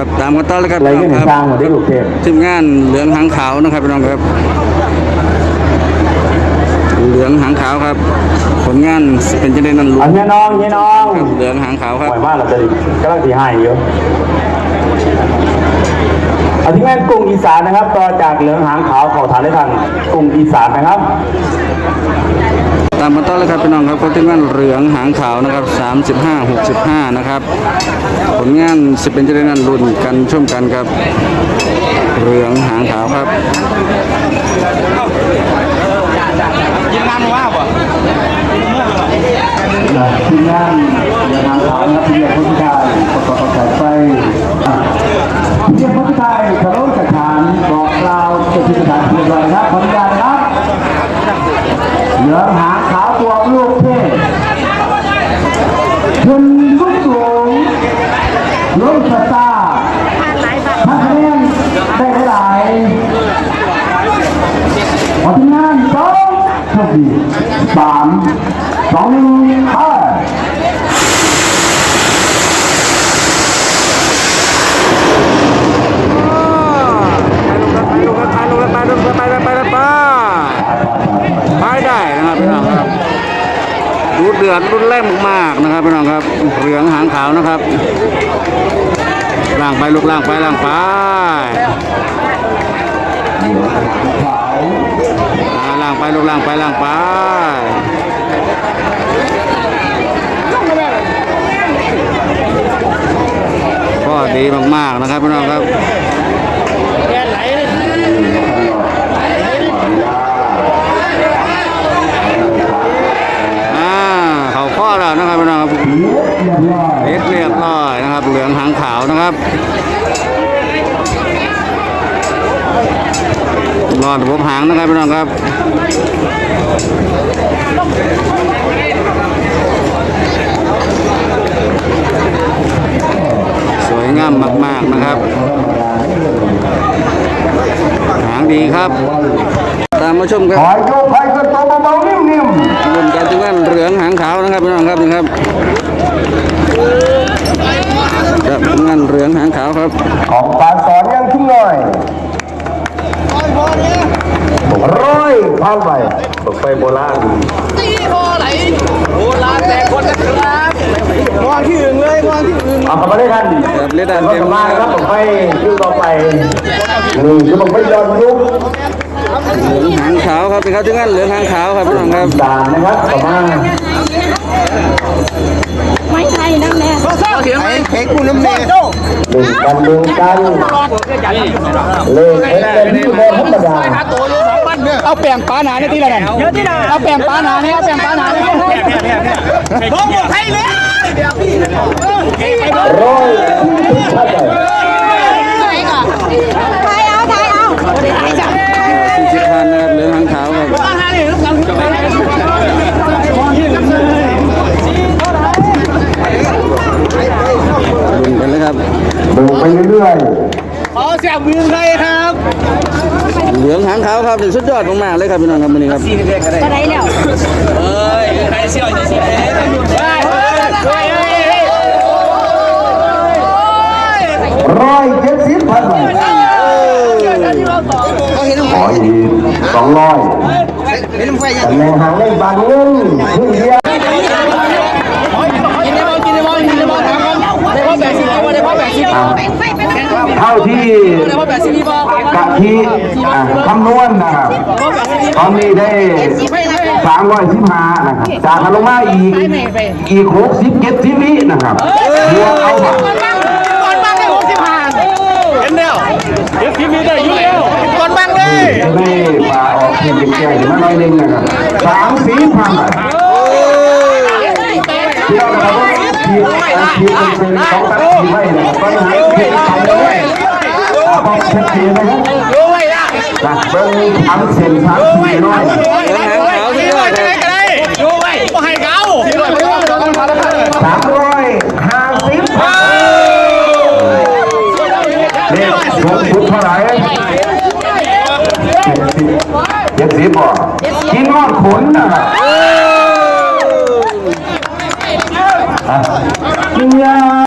ครับตามกันต่อเลยครับอะไรพี่ก็น้องเห็นคสรับร้างหมดได้ลูกเทพทีมงานเหลืองหางขาวนะครับพี่น้องครับ เหลืองหางขาวครับ ผลงานเป็นจะได้นั่นลุ้อันนนี้น้องนี่น้องครับเหลืองหางขาวคปรับล่อยมากเราจะกำลังสีหายอยู่เอาที่แม่นกรุงอีสานนะครับ ต่อจากเหลืองหางขาวเขาฐานได้ทางกรุงอีสานนะครับตามกันต่อเลยครับพี่น้องครับก็ทีมงานเหลืองหางขาวนะครับ35 65นะครับผลงานสิเป็นจะได้นั่นลุ้นกันช่วมกันครับเหลืองหางขาวครับทีมงานเหลืองหางขาวนะครับที่เรียกพุทธกายประกอบกับสายไฟอะที่เรียกพุทธกายทะลุสถานบอกกล่าวเจ้าที่สถานเรียบร้อยนะครับขออนุญาตนะครับ เหลืองหางขาวตัวลูกเทพขึ้นลูกสูง ลูกสตาร์พักคะแนนได้หลายๆขอทีมงานสองโชคดีสามสองหนึ่งห้า ไปลงกันไปลงกันไปลงกันไปลงกันไปลงกันไปไปได้นะครับพี่น้องครับดูเดือด รุนแรงมากๆนะครับพี่น้องครับเหลืองหางขาวนะครับล่างไปลูกล่างไปล่างไปล่างไปลูกล่างไปล่างไปก็ดีมากๆนะครับพี่น้องครับาข้อแล้วนะครับพี่น้องครับเล็กเรียบร้อยนะครับ เหลืองหางขาวนะครับรอดระบบหางนะครับพี่น้องครับสวยงามมาก ๆนะครับ หางดีครับ ตามมาชมคขรับอยกไปก็ตัวเบาๆนิ่ มรุ่นการที่ว่าเหลืองหางขาวนะครับพี่น้องครับนี่ครับครับงานเหลืองหางขาวครับๆของปานสอนยังชุ่มหน่อยร้อยพันไปตกไปโบราณตีพอไหลโบราณแต่คนนะครับวางที่อื่นเลยวางที่อื่นเอากลับมาได้ทันครับเลดันก็เต็มจะมามานะคครัรับบผมไปคิวต่อไปนี่คือผมไปย้อนยุค เหลืองหางขาวครับนี่ครับที่งานเหลืองหางขาวครับพี่น้องครับด่านนะครับต่อมาไม่ใช่นั่นแหละเสียงเค้กกูน้ำเนยเล่นกันเล่นกันเล่นเอ็นเป็นที่บอลธรรมดาเอาแปลงปาหนาในที่ละนั่นเยอะที่ไหนเอาแปลงปาหนาเนี่ยเอาแปลงปาหนาเนี่ยผมหมดให้เลยร้อยที่พันไปใครก่อนเอา ดูไปเรื่อยขอเสียบมือใครครับเหลืองหางขาวครับนี่สุดยอดมากๆเลยครับพี่น้องครับวันนี้ครับจะได้แล้วเฮ้ยใครเสียวจะเสียได้เฮ้ยเฮ้ยเฮ้ยๆร้อยเจ็ดสิบพันไปขออีกสองร้อยตำแหน่งหางเลขบางเงินครึ่งเดียว กินได้บ้างกินได้บ้างกินได้บ้างถามกันได้พ่อแบ่งสิบได้พ่อแบ่งสิบ อะ เท่าที่กะทิอะคำนวณนะครับตอนนี้ได้สามร้อยสิบห้านะครับจากกันลงมาอีกอีกหกสิบเจ็ดสิบวินะครับบวกเอามาก่อนบ้างได้หกสิบห้าเห็นแล้วเดี๋ยวพี่มีได้ยุ่งแล้วก่อนบ้างเลยจะได้มาออกเพียงเป็นแก่มาหน่อยนึงนะครับสามสี่พันบาทเที่ยวนะครับ ว่าทีมอาชีพเป็นเป็นของตัดทีมไว้นะครับตอนนี้ทีมทำเลยบอกชัดเจนนะครับรู้ไว้ละนะเบิ้งทำเส้นทางทีน้อยเหลืองหางขาวสุดยอดครับก็ได้รู้ไว้ก็ให้เขาสามร้อยห้าสิบพันเด็กสูงสุดเท่าไหร่เจ็ดสิบเจ็ดสิบบ่กินนอดขนนะ 啊。抽烟